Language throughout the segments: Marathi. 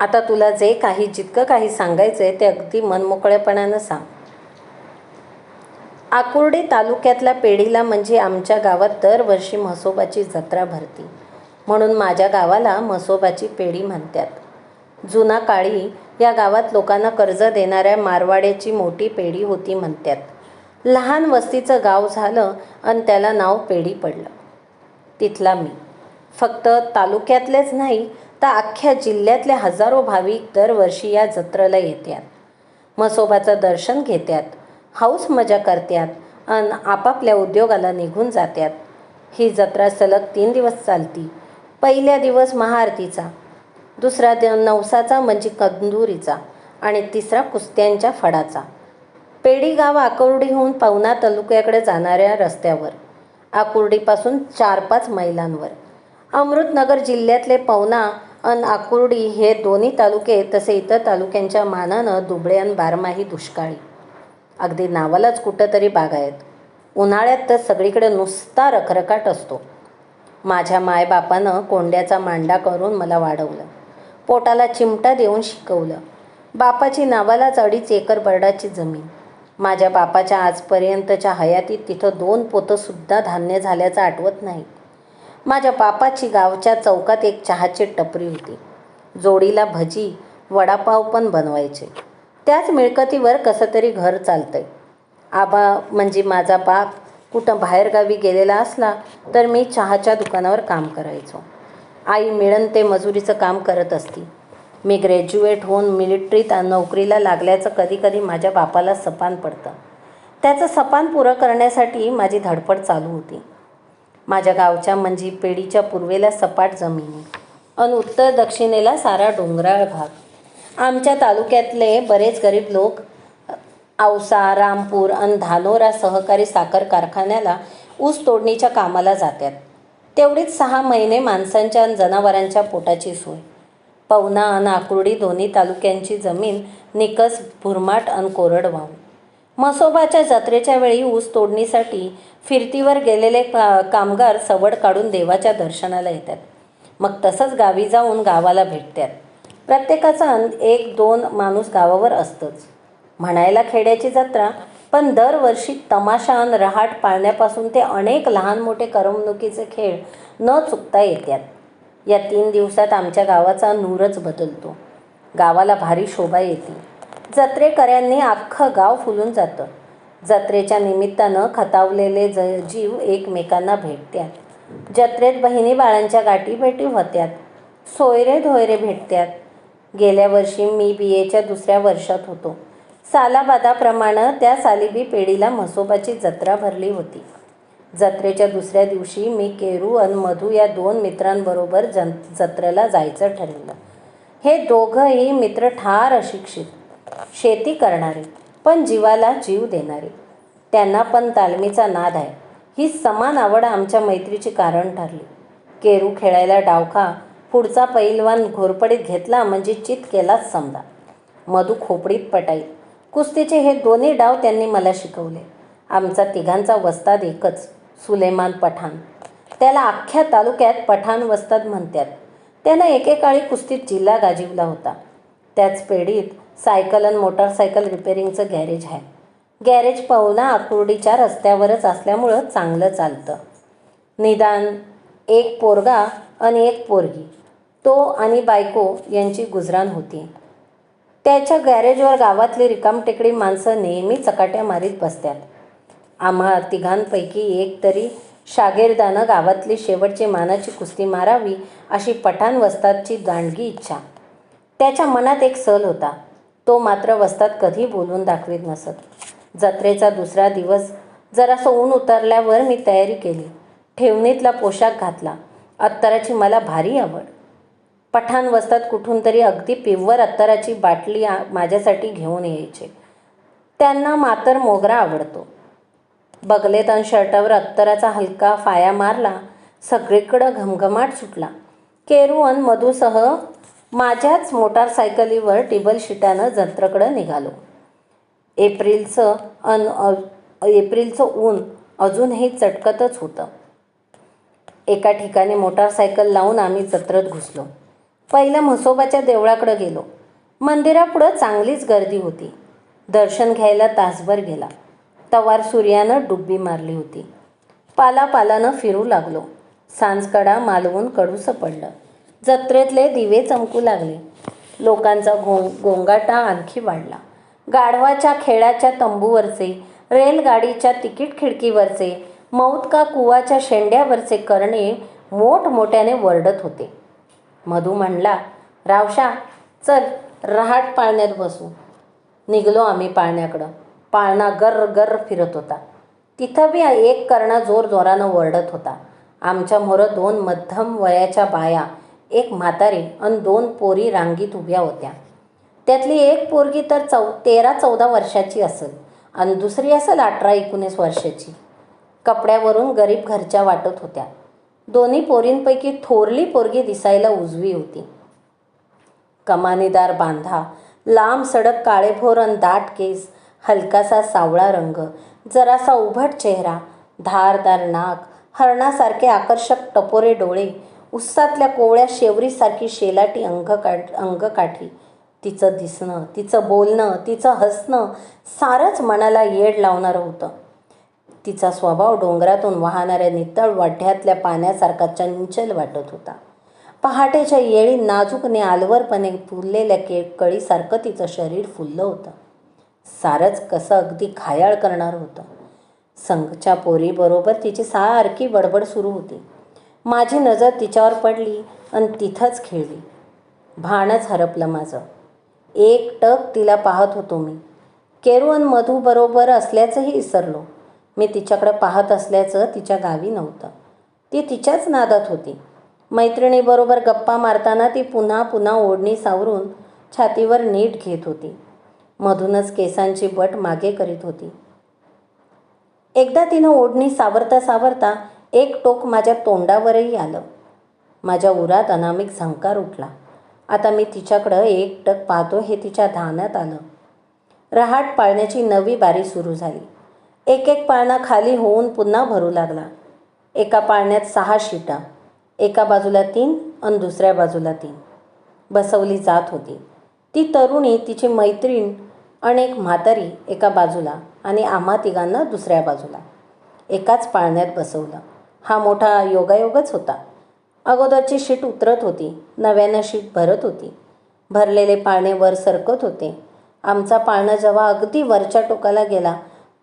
आता तुला जे काही जितकं काही सांगायचं आहे ते अगदी मनमोकळेपणानं सांग. आकुर्डी तालुक्यातल्या पेढीला म्हणजे आमच्या गावात दरवर्षी म्हसोबाची जत्रा भरती. म्हणून माझ्या गावाला म्हसोबाची पेढी म्हणतात. जुना काळी या गावात लोकांना कर्ज देणाऱ्या मारवाड्याची मोठी पेढी होती म्हणतात. लहान वस्तीचं गाव झालं आणि त्याला नाव पेढी पडलं. तिथला मी. फक्त तालुक्यातलेच नाही तर अख्ख्या जिल्ह्यातले हजारो भाविक दरवर्षी या जत्रेला येतात म्हसोबाचं दर्शन घेतात हाऊस मजा करतात अन आपापल्या उद्योगाला निघून जातात ही जत्रा सलग तीन दिवस चालती. पहिल्या दिवस महाआरतीचा दुसरा दि नवसाचा म्हणजे कंदुरीचा आणि तिसरा कुस्त्यांच्या फडाचा पेडीगाव आकुर्डीहून पवना तालुक्याकडे जाणाऱ्या रस्त्यावर आकुर्डीपासून चार पाच मैलांवर. अमृतनगर जिल्ह्यातले पवना अन आकुर्डी हे दोन्ही तालुके तसे इतर तालुक्यांच्या मानानं दुबळे अन बारमाही दुष्काळी. अगदी नावालाच कुठंतरी आहेत. उन्हाळ्यात तर सगळीकडे नुसता रखरखाट असतो. माझ्या मायबापानं कोंड्याचा मांडा करून मला वाढवलं. पोटाला चिमटा देऊन शिकवलं. बापाची नावालाच अडीच एकर बर्डाची जमीन. माझ्या बापाच्या आजपर्यंतच्या हयातीत तिथं दोन पोतंसुद्धा धान्य झाल्याचं आठवत नाही. माझ्या बापाची गावच्या चौकात एक चहाची टपरी होती. जोडीला भजी वडापाव पण बनवायचे. त्याच मिळकतीवर कसं तरी घर चालतंय. आबा म्हणजे माझा बाप कुठं बाहेरगावी गेलेला असला तर मी चहाच्या दुकानावर काम करायचो. आई मिळन ते मजुरीचं काम करत असती. मी ग्रॅज्युएट होऊन मिलिटरीत नोकरीला लागल्याचं कधी कधी माझ्या बापाला सपान पडतं. त्याचं सपान पुरं करण्यासाठी माझी धडपड चालू होती. माझ्या गावच्या म्हणजे पेढीच्या पूर्वेला सपाट जमिनी अन उत्तर दक्षिणेला सारा डोंगराळ भाग. आमच्या तालुक्यातले बरेच गरीब लोक औसा रामपूर अन धानोरा सहकारी साखर कारखान्याला ऊस तोडणीच्या कामाला जातात तेवढीच सहा महिने माणसांच्या आणि जनावरांच्या पोटाची सोय. पवना आणि आकुर्डी दोन्ही तालुक्यांची जमीन निकस भुरमाट आणि कोरडवाहू. म्हसोबाच्या जत्रेच्या वेळी ऊस तोडणीसाठी फिरतीवर गेलेले का कामगार सवड काढून देवाच्या दर्शनाला येतात. मग तसंच गावी जाऊन गावाला भेटतात. प्रत्येकाचा अंत एक दोन माणूस गावावर असतंच. म्हणायला खेड्याची जत्रा पण दरवर्षी तमाशान रहाट पाळण्यापासून ते अनेक लहान मोठे करमणुकीचे खेळ न चुकता येतात. या तीन दिवसात आमच्या गावाचा नूरच बदलतो. गावाला भारी शोभा येते. जत्रेकऱ्यांनी अख्खं गाव फुलून जातं. जत्रेच्या निमित्तानं खतावलेले ज जीव एकमेकांना भेटतात जत्रेत बहिणी बाळांच्या गाठी भेटी होत्यात. सोयरे धोयरे भेटतात गेल्या वर्षी मी बी एच्या दुसऱ्या वर्षात होतो. सालाबादाप्रमाणे त्या सालीबी पेढीला म्हसोबाची जत्रा भरली होती. जत्रेच्या दुसऱ्या दिवशी मी केरू आणि मधू या दोन मित्रांबरोबर जन जत्रेला जायचं ठरवलं. हे दोघंही मित्र ठार अशिक्षित. शेती करणारे पण जीवाला जीव देणारे. त्यांना पण तालमीचा नाद आहे. ही समान आवड आमच्या मैत्रीची कारण ठरली. केरू खेळायला डावखा पुढचा पैलवान घोरपडीत घेतला म्हणजे चित केलाच समजा. मधू खोपडीत पटाई. कुस्तीचे हे दोन्ही डाव त्यांनी मला शिकवले. आमचा तिघांचा वस्ताद एकच सुलेमान पठाण. त्याला अख्ख्या तालुक्यात पठाण वस्ताद म्हणतात. त्यानं एकेकाळी कुस्तीत जिल्हा गाजीवला होता. त्याच पेढीत सायकल आणि मोटारसायकल रिपेरिंगचं गॅरेज आहे. गॅरेज पवना आकुर्डीच्या रस्त्यावरच असल्यामुळं चांगलं चालतं. निदान एक पोरगा आणि एक पोरगी तो आणि बायको यांची गुजराण होती. त्याच्या गॅरेजवर गावातली रिकामटेकडी माणसं नेहमी चकाट्या मारीत बसतात आम्हा तिघांपैकी एक तरी शागिर्दानं गावातली शेवटची मानाची कुस्ती मारावी अशी पठाण वस्तादची दांडगी इच्छा. त्याच्या मनात एक सल होता. तो मात्र वस्तात कधी बोलून दाखवीत नसत. जत्रेचा दुसरा दिवस जरासं ऊन उतरल्यावर मी तयारी केली. ठेवणीतला पोशाख घातला. अत्तराची मला भारी आवड. पठाण वस्तात कुठून तरी अगदी पिव्वर अत्तराची बाटली माझ्यासाठी घेऊन यायचे. त्यांना मातर मोगरा आवडतो. बगलेत आणि शर्टावर अत्तराचा हलका फाया मारला. सगळीकडं घमघमाट सुटला. केरू अन मधूसह माझ्याच मोटारसायकलीवर टेबल शिटानं जंत्रकडं निघालो. एप्रिलचं अन एप्रिलचं ऊन अजूनही चटकतच होतं. एका ठिकाणी मोटारसायकल लावून आम्ही जत्रेत घुसलो. पहिलं म्हसोबाच्या देवळाकडं गेलो. मंदिरापुढं चांगलीच गर्दी होती. दर्शन घ्यायला तासभर गेला. तवार सूर्यानं डुब्बी मारली होती. पालापालानं फिरू लागलो. सांजकडा मालवून कडूसं पडलं. जत्रेतले दिवे चमकू लागले. लोकांचा घों गोंगाटा आणखी वाढला. गाढवाच्या खेळाच्या तंबूवरचे रेलगाडीच्या तिकीट खिडकीवरचे मौत का कुवाच्या शेंड्यावरचे करणे मोठमोठ्याने वरडत होते. मधू म्हणला रावशा चल रहाट पाळण्यात बसू. निघलो आम्ही पाळण्याकडं. पाळणा गर्र गर्र फिरत होता. तिथं बी एक करणा जोर जोरानं वरडत होता. आमच्या मोरं दोन मध्यम वयाच्या बाया एक म्हातारी आणि दोन पोरी रांगीत उभ्या होत्या. त्यातली एक पोरगी तर चौ तेरा चौदा वर्षाची असेल आणि दुसरी असेल अठरा एकोणीस वर्षाची. कपड्यावरून गरीब घरच्या वाटत होत्या. दोन्ही पोरींपैकी थोरली पोरगी दिसायला उजवी होती. कमानीदार बांधा लांब सडक काळेभोर आणि दाट केस हलकासा सावळा रंग जरासा उभट चेहरा धारदार नाक हरणासारखे आकर्षक टपोरे डोळे उस्सातल्या कोवळ्या शेवरीसारखी शेलाटी अंग काठ. अंगकाठी तिचं दिसणं तिचं बोलणं तिचं हसणं सारंच मनाला येड लावणारं होतं. तिचा स्वभाव डोंगरातून वाहणाऱ्या नितळ वाढ्यातल्या पाण्यासारखा चंचल वाटत होता. पहाटेच्या येळी नाजूकने आलवरपणे फुललेल्या के कळीसारखं तिचं शरीर फुललं होतं. सारंच कसं अगदी घायाळ करणारं होतं. संघच्या पोरीबरोबर तिची सारखी बडबड सुरू होती. माझी नजर तिच्यावर पडली आणि तिथंच खेळली. भाणच हरपलं माझं. एक टक तिला पाहत होतो मी. केरू आणि मधूबरोबर असल्याचंही विसरलो मी तिच्याकडे पाहत असल्याचं तिच्या गावी नव्हतं. ती तिच्याच नादात होती. मैत्रिणीबरोबर गप्पा मारताना ती पुन्हा पुन्हा ओढणी सावरून छातीवर नीट घेत होती. मधूनच केसांची बट मागे करीत होती. एकदा तिनं ओढणी सावरता सावरता एक टोक माझ्या तोंडावरही आलं. माझ्या उरात अनामिक झंकार उठला. आता मी तिच्याकडं एक टक पाहतो हे तिच्या ध्यानात आलं. रहाट पाळण्याची नवी बारी सुरू झाली. एक एक पाळणा खाली होऊन पुन्हा भरू लागला. एका पाळण्यात सहा शिटा एका बाजूला तीन आणि दुसऱ्या बाजूला तीन. बसवली जात होती. ती तरुणी तिची मैत्रीण आणि एक म्हातारी एका बाजूला आणि आम्हा तिघांना दुसऱ्या बाजूला. एकाच पाळण्यात बसवलं. हा मोठा योगायोगच होता. अगोदरची शीट उतरत होती नव्यानं शीट भरत होती. भरलेले पाळणे वर सरकत होते. आमचा पाळणा जेव्हा अगदी वरच्या टोकाला गेला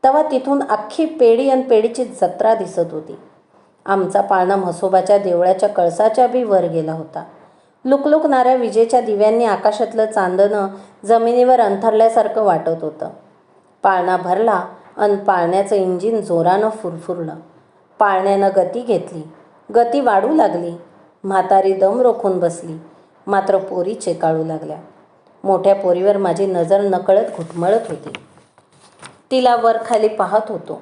तेव्हा तिथून अख्खी पेढी आणि पेढीची जत्रा दिसत होती. आमचा पाळणा म्हसोबाच्या देवळाच्या कळसाच्या बी वर गेला होता. लुकलुकणाऱ्या विजेच्या दिव्यांनी आकाशातलं चांदणं जमिनीवर अंथरल्यासारखं वाटत होतं. पाळणा भरला अन पाळण्याचं इंजिन जोरानं फुरफुरलं. पाळण्यानं गती घेतली. गती वाढू लागली. म्हातारी दम रोखून बसली. मात्र पोरी चेकाळू लागल्या. मोठ्या पोरीवर माझी नजर नकळत घुटमळत होती. तिला वरखाली पाहत होतो.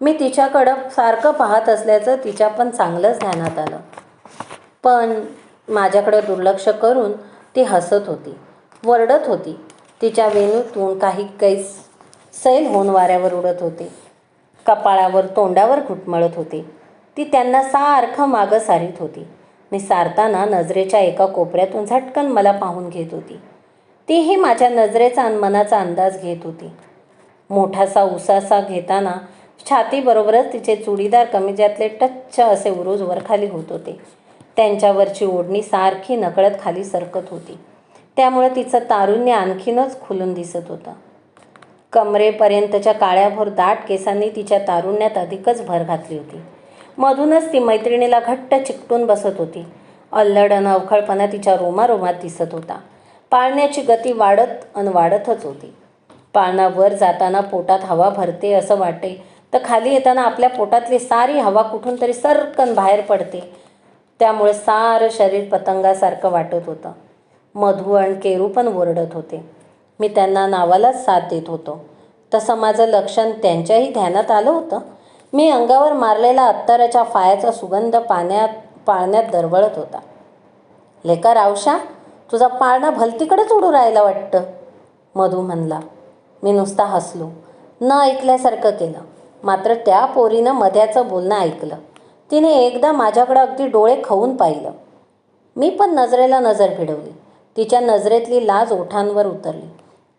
मी तिच्याकडं सारखं पाहत असल्याचं तिच्या पण चांगलंच ध्यानात आलं. पण माझ्याकडं दुर्लक्ष करून ती हसत होती. वरडत होती. तिच्या वेणूतून काही कैस सैल होऊन वाऱ्यावर उडत होते. कपाळावर तोंडावर घुटमळत होते. ती त्यांना सारखं मागं सारीत होती. मी सारताना नजरेच्या एका कोपऱ्यातून झटकन मला पाहून घेत होती. तीही माझ्या नजरेचा आणि मनाचा अंदाज घेत होती. मोठासा उसासा घेताना छातीबरोबरच तिचे चुडीदार कमीजातले टच्च असे उरोज वरखाली होत होते. त्यांच्यावरची ओढणी सारखी नकळत खाली सरकत होती. त्यामुळे तिचं तारुण्य आणखीनच खुलून दिसत होतं. कमरेपर्यंतच्या काळ्याभोर दाट केसांनी तिच्या तारुण्यात अधिकच भर घातली होती. मधूनच ती मैत्रिणीला घट्ट चिकटून बसत होती. अल्लड अन अवखळपणा तिच्या रोमारोमात दिसत होता. पाळण्याची गती वाढत अन वाढतच होती. पाळणावर जाताना पोटात हवा भरते असं वाटे तर खाली येताना आपल्या पोटातली सारी हवा कुठून तरी सरकन बाहेर पडते. त्यामुळे सारं शरीर पतंगासारखं वाटत होतं. मधू आणि केरू पण ओरडत होते. मी त्यांना नावालाच साथ देत होतो. तसं माझं लक्षण त्यांच्याही ध्यानात आलं होतं. मी अंगावर मारलेला अत्तराच्या फायाचा सुगंध पाण्यात पाळण्यात दरवळत होता. लेका रावशा तुझा पाळणा भलतीकडेच उडू राहायला वाटतं? मधू म्हणला. मी नुसता हसलो. न ऐकल्यासारखं केलं. मात्र त्या पोरीनं मध्याचं बोलणं ऐकलं. तिने एकदा माझ्याकडं अगदी डोळे खाऊन पाहिलं. मी पण नजरेला नजर भिडवली तिच्या नजरेतली लाज ओठांवर उतरली.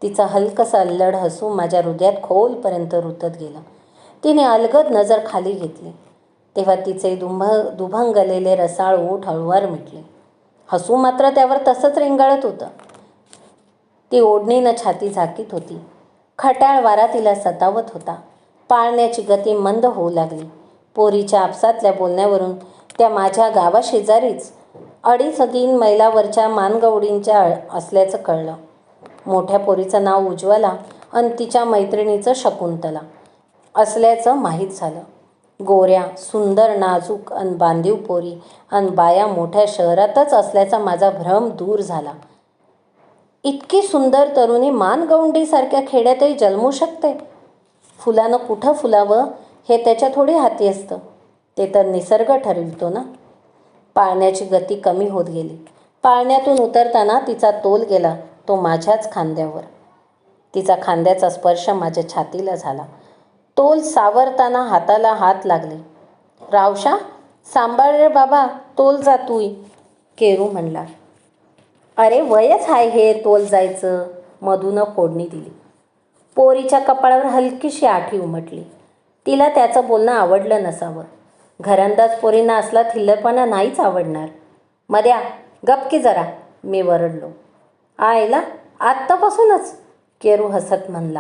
तिचा हलकसा अल्लड हसू माझ्या हृदयात खोलपर्यंत रुतत गेलं. तिने अलगद नजर खाली घेतली. तेव्हा तिचे दुंभ दुभंगलेले रसाळ ओठ हळूवार मिटले. हसू मात्र त्यावर तसंच रेंगाळत होतं. ती ओढणीनं छाती झाकीत होती. खट्याळ वारा तिला सतावत होता. पाळण्याची गती मंद होऊ लागली. पोरीच्या आपसातल्या बोलण्यावरून त्या माझ्या गावाशेजारीच. अडीच तीन मैलावरच्या मानगवडींच्या असल्याचं कळलं. मोठ्या पोरीचं नाव उज्ज्वला आणि तिच्या मैत्रिणीचं शकुंतला. असल्याचं माहीत झालं. गोऱ्या सुंदर नाजूक आणि बांधीव पोरी आणि बाया मोठ्या शहरातच असल्याचा माझा भ्रम दूर झाला. इतकी सुंदर तरुणी मानगौंडीसारख्या खेड्यातही जन्मू शकते? फुलानं कुठं फुलावं हे त्याच्या थोडी हाती असतं. ते तर निसर्ग ठरवितो ना? पाळण्याची गती कमी होत गेली. पाळण्यातून उतरताना तिचा तोल गेला. तो माझ्याच खांद्यावर. तिचा खांद्याचा स्पर्श माझ्या छातीला झाला. तोल सावरताना हाताला हात लागले. रावशा सांभाळ रे बाबा तोल जातुय केरू म्हणला. अरे वयच आहे हे तोल जायचं मधूनं फोडणी दिली. पोरीच्या कपाळावर हलकीशी आठी उमटली. तिला त्याचं बोलणं आवडलं नसावं. घरंदाज पोरींना असला थिल्लरपणा नाहीच आवडणार. मध्या गपकी जरा मी वरडलो. आयला आत्तापासूनच केरू हसत म्हणला.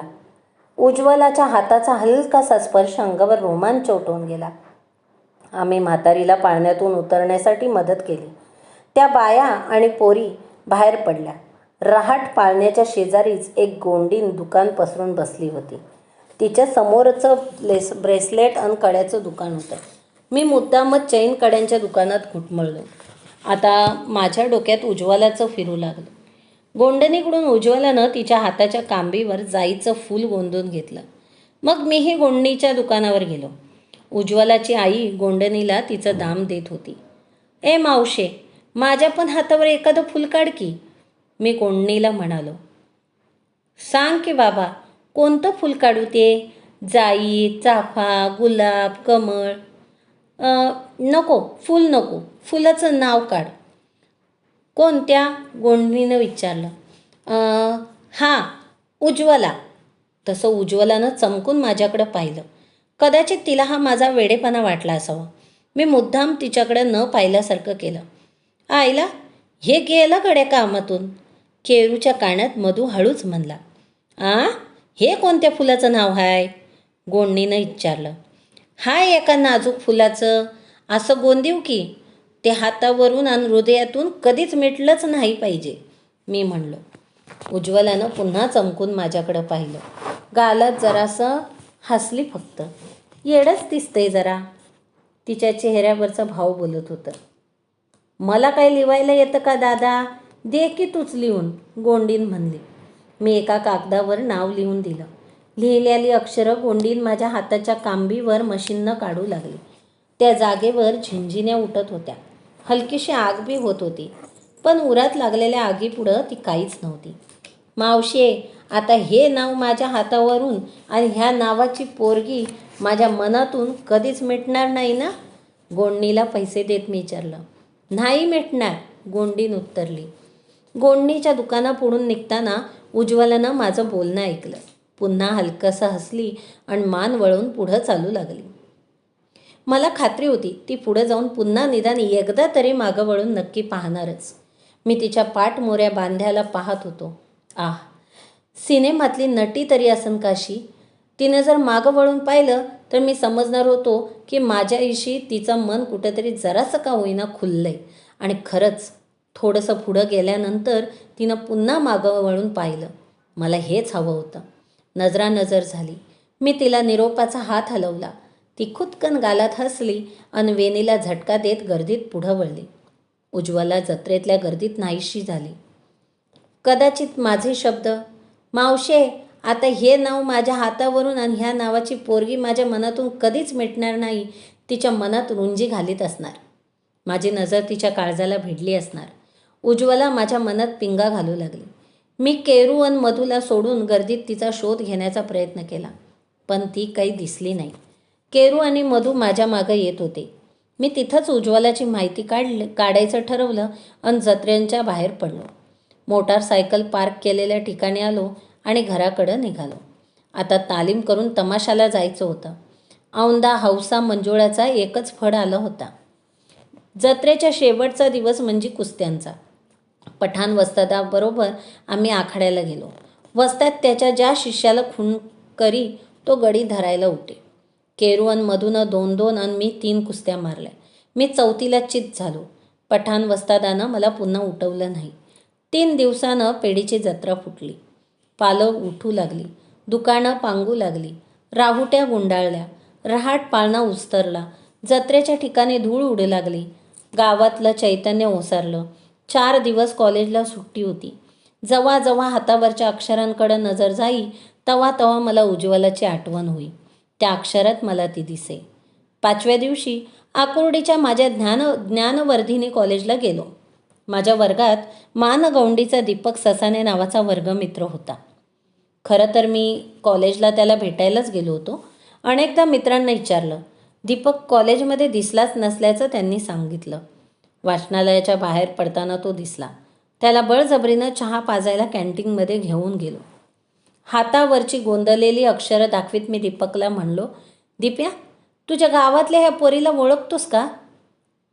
उज्ज्वलाच्या हाताचा हलकासा स्पर्श अंगावर रोमांच उठवून गेला. आम्ही म्हातारीला पाळण्यातून उतरण्यासाठी मदत केली. त्या बाया आणि पोरी बाहेर पडल्या. रहाट पाळण्याच्या शेजारीच एक गोंडीन दुकान पसरून बसली होती. तिच्या समोरचं ब्लेस ब्रेसलेट आणि कड्याचं दुकान होतं. मी मुद्दामच चैन कड्यांच्या दुकानात घुटमळलो. आता माझ्या डोक्यात उज्ज्वलाचं फिरू लागलं. गोंडणीकडून उज्ज्वलानं तिच्या हाताच्या कांबीवर जाईचं फूल गोंदून घेतलं. मग मीही गोंडणीच्या दुकानावर गेलो. उज्ज्वलाची आई गोंडणीला तिचं दाम देत होती. ए मावशे माझ्या पण हातावर एखादं फुल काढ की मी गोंडणीला म्हणालो. सांग की बाबा कोणतं फुल काढू ते? जाई चाफा गुलाब कमळ. नको फुल नको फुलाचं नाव काढ. कोणत्या गोंडणीनं विचारलं? हां उज्ज्वला. तसं उज्ज्वलानं चमकून माझ्याकडं पाहिलं. कदाचित तिला हा माझा वेडेपणा वाटला असावा. मी मुद्दाम तिच्याकडं न पाहिल्यासारखं केलं. आईला हे गेलं गड्या कामातून? केरूच्या कानात मधू हळूच म्हणला. आ? हे कोणत्या फुलाचं नाव आहे गोंडणीनं विचारलं. हाय एका नाजूक फुलाचं. असं गोंदीव की? ते हातावरून आणि हृदयातून कधीच मिटलंच नाही पाहिजे. मी म्हणलो उज्ज्वलानं पुन्हा चमकून माझ्याकडं पाहिलं. गालात जरासं हसली फक्त. येडच दिसतंय जरा. तिच्या चेहऱ्यावरचा भाव बोलत होतं. मला काय लिवायला येतं का दादा? दे की तूच लिहून गोंडीन म्हणली. मी एका कागदावर नाव लिहून दिलं. लिहिलेली अक्षरं गोंडीन माझ्या हाताच्या कांबीवर मशीननं काढू लागली. त्या जागेवर झिंझिन्या उठत होत्या. हलकीशी आग बी होत होती. पण उरात लागलेल्या आगीपुढं ती काहीच नव्हती. मावशे आता हे नाव माझ्या हातावरून आणि ह्या नावाची पोरगी माझ्या मनातून कधीच मिटणार नाही ना? गोंडणीला पैसे देत मी विचारलं. नाही मिटणार गोंडीन उत्तरली. गोंडणीच्या दुकानापुढून निघताना उज्ज्वलानं माझं बोलणं ऐकलं. पुन्हा हलकंसं हसली आणि मान वळून पुढं चालू लागली. मला खात्री होती ती पुढं जाऊन पुन्हा निदान एकदा तरी मागं वळून नक्की पाहणारच. मी तिच्या पाठमोऱ्या बांध्याला पाहत होतो. आह! सिनेमातली नटी तरी असन काशी? तिनं जर मागं वळून पाहिलं तर मी समजणार होतो की माझ्याविषयी तिचं मन कुठेतरी जरासं का होईना खुललंय. आणि खरंच थोडंसं पुढं गेल्यानंतर तिनं पुन्हा मागं वळून पाहिलं. मला हेच हवं होतं. नजरानजर झाली. मी तिला निरोपाचा हात हलवला. ती खुदकन गालात हसली अन वेणीला झटका देत गर्दीत पुढं वळली. उज्ज्वला जत्रेतल्या गर्दीत नाहीशी झाली. कदाचित माझे शब्द मावशे आता हे नाव माझ्या हातावरून आणि ह्या नावाची पोरगी माझ्या मनातून कधीच मिटणार नाही तिच्या मनात रुंजी घालीत असणार. माझी नजर तिच्या काळजाला भिडली असणार. उज्ज्वला माझ्या मनात पिंगा घालू लागली. मी केरू आणि मधूला सोडून गर्दीत तिचा शोध घेण्याचा प्रयत्न केला पण ती काही दिसली नाही. केरू आणि मधू माझ्या मागं येत होते. मी तिथंच उज्ज्वलाची माहिती काढली काढायचं ठरवलं आणि जत्रेंच्या बाहेर पडलो. मोटारसायकल पार्क केलेल्या ठिकाणी आलो आणि घराकडं निघालो. आता तालीम करून तमाशाला जायचं होतं. औंदा हौसा मंजुळाचा एकच फड आला होता. जत्रेच्या शेवटचा दिवस म्हणजे कुस्त्यांचा. पठाण वस्तादाबरोबर आम्ही आखाड्याला गेलो. वस्त्यात त्याच्या ज्या शिष्याला खून करी तो गडी धरायला उठे. केरू दोन दोन आणि मी तीन कुस्त्या मारल्या. मी चौथीला चित झालो. पठाण वस्तादानं मला पुन्हा उठवलं नाही. तीन दिवसानं पेढीची जत्रा फुटली. पालं उठू लागली. दुकानं पांगू लागली. राहुट्या गुंडाळल्या. रहाट पाळणा उस्तरला. जत्रेच्या ठिकाणी धूळ उडू लागली. गावातलं चैतन्य ओसारलं. चार दिवस कॉलेजला सुट्टी होती. जवा जवा हातावरच्या अक्षरांकडं नजर जाई तवा तवा मला उज्ज्वलाची आठवण होई. त्या अक्षरात मला ती दिसे. पाचव्या दिवशी आकुर्डीच्या माझ्या ज्ञान ज्ञानवर्धिनी कॉलेजला गेलो. माझ्या वर्गात मानगौंडीचा दीपक ससाने नावाचा वर्गमित्र होता. खरं तर मी कॉलेजला त्याला भेटायलाच गेलो होतो. अनेकदा मित्रांना विचारलं दीपक कॉलेजमध्ये दिसलाच नसल्याचं त्यांनी सांगितलं. वाचनालयाच्या बाहेर पडताना तो दिसला. त्याला बळजबरीनं चहा पाजायला कॅन्टीनमध्ये घेऊन गेलो. हातावरची गोंदलेली अक्षरं दाखवीत मी दीपकला म्हणलो दीप्या तुझ्या गावातल्या ह्या पोरीला ओळखतोस का?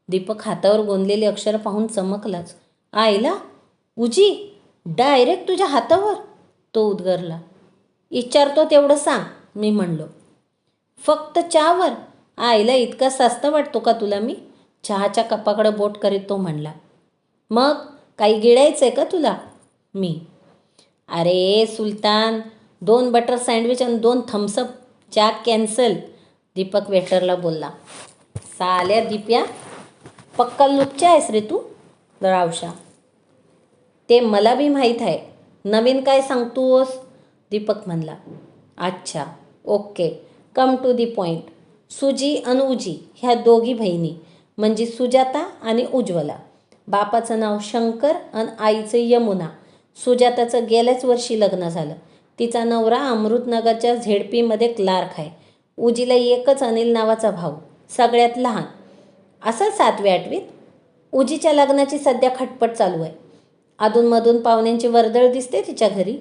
दीपक हातावर गोंदलेली अक्षरं पाहून चमकलाच. आईला? उजी डायरेक्ट तुझ्या हातावर? तो उद्गरला. विचारतो तेवढं सांग मी म्हणलो. फक्त चहावर? आईला इतका सस्ता वाटतो का तुला मी? चहाच्या कपाकडं बोट करीत तो म्हणला. मग काही गिळायचं आहे का तुला? मी अरे सुलतान दोन बटर सँडविच आणि दोन थम्सअप चा कॅन्सल दीपक वेटरला बोलला. साल्या दीप्या पक्का लुपच्या आहेस रे तू? रावशा ते मला बी माहीत आहे. नवीन काय सांगतोस? दीपक म्हणला. अच्छा okay. Come to the point Suji आणि उजी ह्या दोघी बहिणी. म्हणजे सुजाता आणि उज्ज्वला. बापाचं नाव शंकर आणि आईचं यमुना. सुजाताचं गेल्याच वर्षी लग्न झालं. तिचा नवरा अमृतनगरच्या झेडपीमध्ये क्लार्क आहे. उजीला एकच अनिल नावाचा भाऊ सगळ्यात लहान. असं सातवी आठवीत उजीच्या लग्नाची सध्या खटपट चालू आहे. अधूनमधून पाहुण्यांची वर्दळ दिसते तिच्या घरी.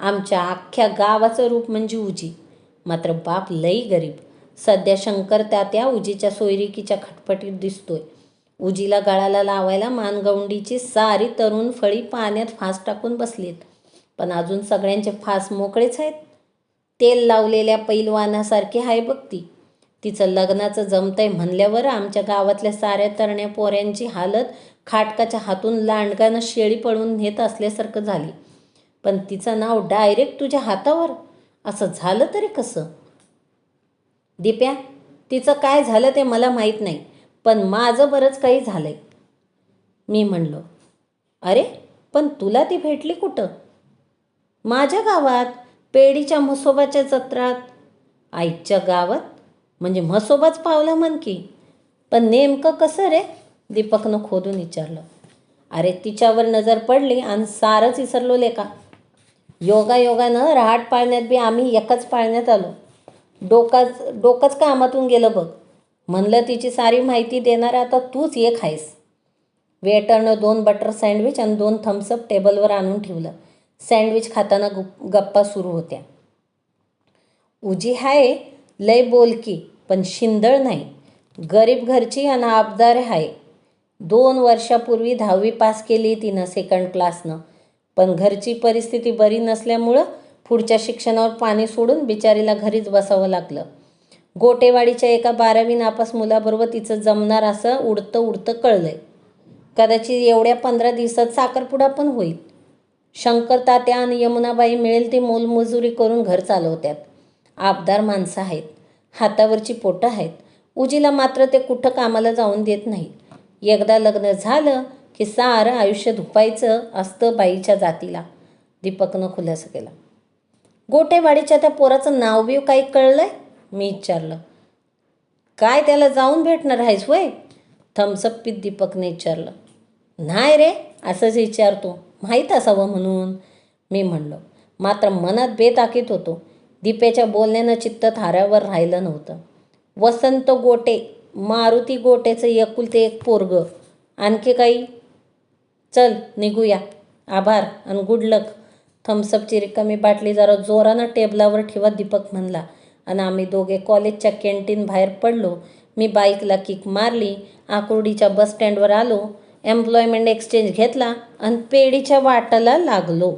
आमच्या अख्ख्या गावाचं रूप म्हणजे उजी. मात्र बाप लई गरीब. सध्या शंकर त्या त्या उजीच्या सोयरिकीच्या खटपटीत दिसतोय. उजीला गळाला लावायला मानगवंडीची सारी तरुण फळी पाण्यात फास टाकून बसलीत. पण अजून सगळ्यांचे फास मोकळेच आहेत. तेल लावलेल्या पैलवानासारखी आहे बघ ती तिचं लग्नाचं जमतंय म्हणल्यावर आमच्या गावातल्या साऱ्या तरण्या पोऱ्यांची हालत खाटकाच्या हातून लांडगानं शेळी पळून नेत असल्यासारखं झाली. पण तिचं नाव डायरेक्ट तुझ्या हातावर? असं झालं तरी कसं? दिप्या तिचं काय झालं ते मला माहीत नाही. पण माझं बरंच काही झालं आहे मी म्हणलो अरे पण तुला ती भेटली कुठं? माझ्या गावात पेढीच्या म्हसोबाच्या जत्रात. आईच्या गावात? म्हणजे म्हसोबाच पावला म्हण की. पण नेमकं कसं रे? दीपकनं खोदून विचारलं. अरे तिच्यावर नजर पडली आणि सारंच विसरलो लेका योगा योगानं रहाट पाळण्यात बी आम्ही एकच पाळण्यात आलो. डोकाच डोकंच कामातून गेलं बघ. म्हणलं तिची सारी माहिती देणार आता तूच एक आहेस वेटरनं दोन बटर सँडविच आणि दोन थम्सअप टेबलवर आणून ठेवलं. सँडविच खाताना गुप गप्पा सुरू होत्या. उजी हाय लय बोलकी पण शिंदळ नाही. गरीब घरची आणि आबदार आहे दोन वर्षापूर्वी दहावी पास केली तिनं सेकंड क्लासनं पण घरची परिस्थिती बरी नसल्यामुळं पुढच्या शिक्षणावर पाणी सोडून बिचारीला घरीच बसावं लागलं. गोटेवाडीच्या एका बारावी नापास मुलाबरोबर तिचं जमणार असं उडतं उडतं कळलंय. कदाचित एवढ्या पंधरा दिवसात साखरपुडा पण होईल. शंकर तात्या आणि यमुनाबाई मिळेल ती मोलमजुरी करून घर चालवतात आबदार माणसं आहेत. हातावरची पोटं आहेत. उजीला मात्र ते कुठं कामाला जाऊन देत नाही एकदा लग्न झालं की सारं आयुष्य धुपायचं असतं बाईच्या जातीला. दीपकनं खुलासा केला. गोटेवाडीच्या त्या पोराचं नाव बीव काही आहे मी विचारलं. काय त्याला जाऊन भेटणार आहेस वय? थम्सअप पीत दीपकने विचारलं. नाही रे असंच विचारतो. माहीत असावं म्हणून. मी म्हणलो. मात्र मनात बेताकीत होतो. दीपेच्या बोलण्यानं चित्त थाऱ्यावर राहिलं नव्हतं. वसंत गोटे मारुती गोटेचं एकुलते एक पोरग. आणखी काही? चल निघूया. आभार आणि गुड लक थम्सअपची रिकामी बाटली जरा जोरानं टेबलावर ठेवा दीपक म्हणला. आणि आम्ही दोघे कॉलेजच्या कॅन्टीन बाहेर पडलो. मी बाईकला किक मारली. आकुर्डीच्या बस स्टँडवर आलो. एम्प्लॉयमेंट एक्सचेंज घेतला आणि पेढीच्या वाटाला लागलो.